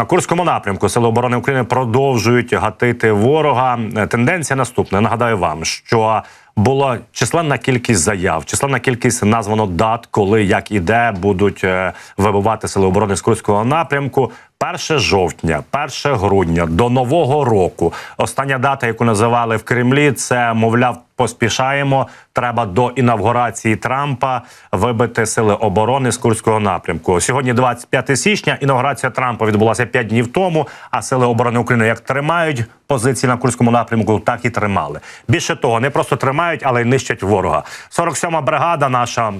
на Курському напрямку Сили оборони України продовжують гатити ворога. Е, Тенденція наступна. Нагадаю вам, що була численна кількість заяв, численна кількість названо дат, коли як і де будуть е, вибивати сили оборони з Курського напрямку. 1 жовтня, 1 грудня до нового року. Остання дата, яку називали в Кремлі, це мовляв, поспішаємо. Треба до інавгурації Трампа вибити сили оборони з Курського напрямку. Сьогодні, 25 січня, інаугурація Трампа відбулася 5 днів тому. А сили оборони України як тримають позиції на Курському напрямку, так і тримали. Більше того, не просто тримають, але й нищать ворога. 47-ма бригада наша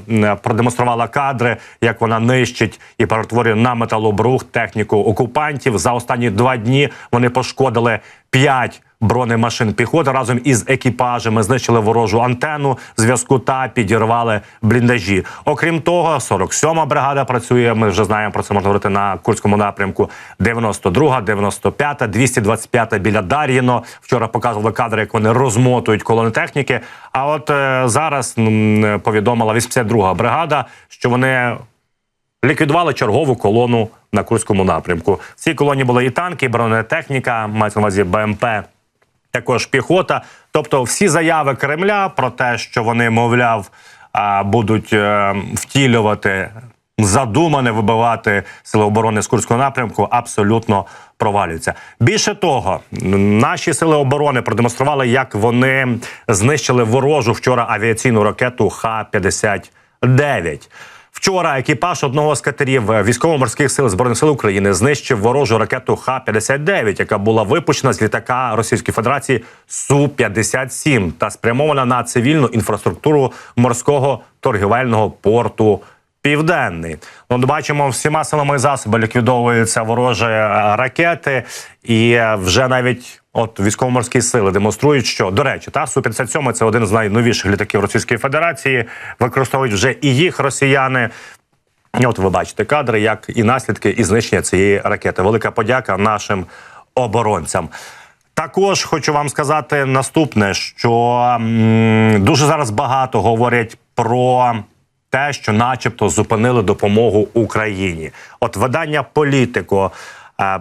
продемонструвала кадри, як вона нищить і перетворює на металобрух техніку окупантів. За останні два дні вони пошкодили 5 бронемашин піхоти разом із екіпажами знищили ворожу антенну зв'язку та підірвали бліндажі. Окрім того, 47-ма бригада працює. Ми вже знаємо про це можна говорити на Курському напрямку. 92-га, 95-та, 225-та біля Дар'їно. Вчора показували кадри, як вони розмотують колони техніки. А от е, зараз м, повідомила 82-га бригада, що вони ліквідували чергову колону на Курському напрямку. В цій колоні були і танки, і бронетехніка, мається на увазі БМП, також піхота. Тобто, всі заяви Кремля про те, що вони, мовляв, будуть е, втілювати задумане вибивати сили оборони з Курського напрямку, абсолютно провалюються. Більше того, наші сили оборони продемонстрували, як вони знищили ворожу вчора авіаційну ракету Х-59. Вчора екіпаж одного з катерів військово-морських сил збройних сил України знищив ворожу ракету Х-59, яка була випущена з літака Російської Федерації Су-57 та спрямована на цивільну інфраструктуру морського торгівельного порту. Південний, Ну, от бачимо, всіма силами і засобами ліквідовуються ворожі е, ракети, і е, вже навіть от військово-морські сили демонструють, що до речі, та су 57 це один з найновіших літаків Російської Федерації. Використовують вже і їх росіяни. От ви бачите кадри, як і наслідки і знищення цієї ракети. Велика подяка нашим оборонцям. Також хочу вам сказати наступне: що м, дуже зараз багато говорять про те, що, начебто, зупинили допомогу Україні. От видання політико. е,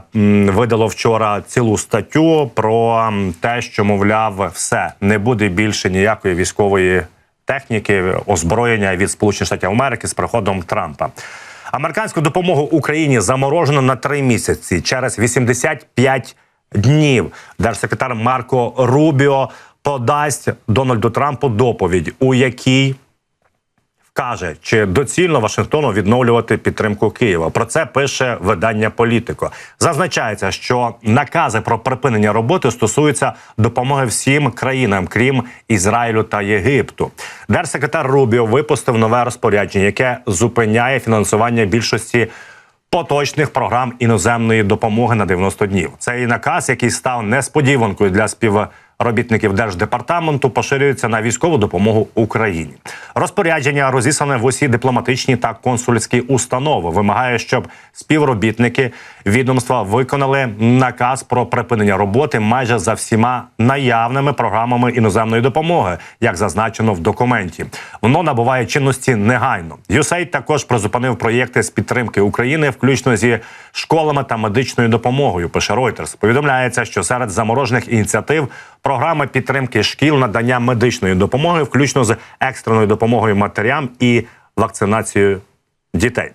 Видало вчора цілу статтю про те, що мовляв, все не буде більше ніякої військової техніки, озброєння від Сполучених Штатів Америки з приходом Трампа. Американську допомогу Україні заморожено на три місяці через 85 днів. Держсекретар Марко Рубіо подасть Дональду Трампу доповідь, у якій вкаже, чи доцільно Вашингтону відновлювати підтримку Києва. Про це пише видання Політико. Зазначається, що накази про припинення роботи стосуються допомоги всім країнам, крім Ізраїлю та Єгипту. Держсекретар Рубіо випустив нове розпорядження, яке зупиняє фінансування більшості. Поточних програм іноземної допомоги на 90 днів. Цей наказ, який став несподіванкою для співробітників держдепартаменту, поширюється на військову допомогу Україні. Розпорядження розіслане в усі дипломатичні та консульські установи. Вимагає, щоб співробітники відомства виконали наказ про припинення роботи майже за всіма наявними програмами іноземної допомоги, як зазначено в документі. Воно набуває чинності негайно. USAID також призупинив проєкти з підтримки України, включно зі школами та медичною допомогою. Пише Reuters. Повідомляється, що серед заморожених ініціатив програми підтримки шкіл, надання медичної допомоги, включно з екстреною допомогою матерям і вакцинацією дітей.